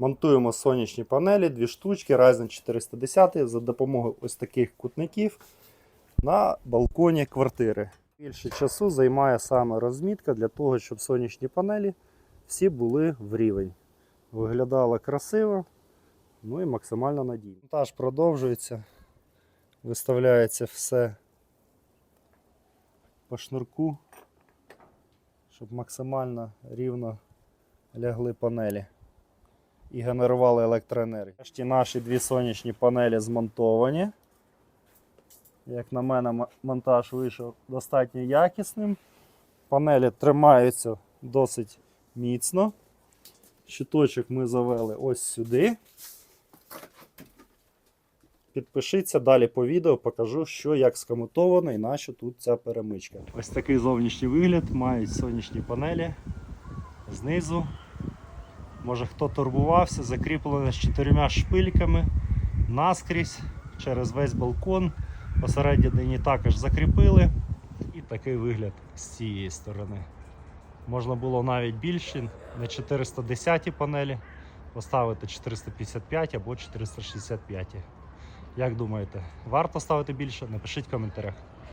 Монтуємо сонячні панелі, дві штучки, Ryzen 410 за допомогою ось таких кутників на балконі квартири. Більше часу займає саме розмітка для того, щоб сонячні панелі всі були в рівень. Виглядало красиво, ну і максимально надійно. Монтаж продовжується. Виставляється все по шнурку, щоб максимально рівно лягли панелі і генерували електроенергію. Нарешті наші дві сонячні панелі змонтовані. Як на мене, монтаж вийшов достатньо якісним. Панелі тримаються досить міцно. Щиточок ми завели ось сюди. Підпишіться далі по відео, покажу, що як скомутовано і на що тут ця перемичка. Ось такий зовнішній вигляд мають сонячні панелі знизу. Може хто турбувався, закріплене з чотирма шпильками наскрізь через весь балкон. Посередині також закріпили. І такий вигляд з цієї сторони. Можна було навіть більше, на 410 панелі поставити 455 або 465. Як думаєте, варто ставити більше? Напишіть в коментарях.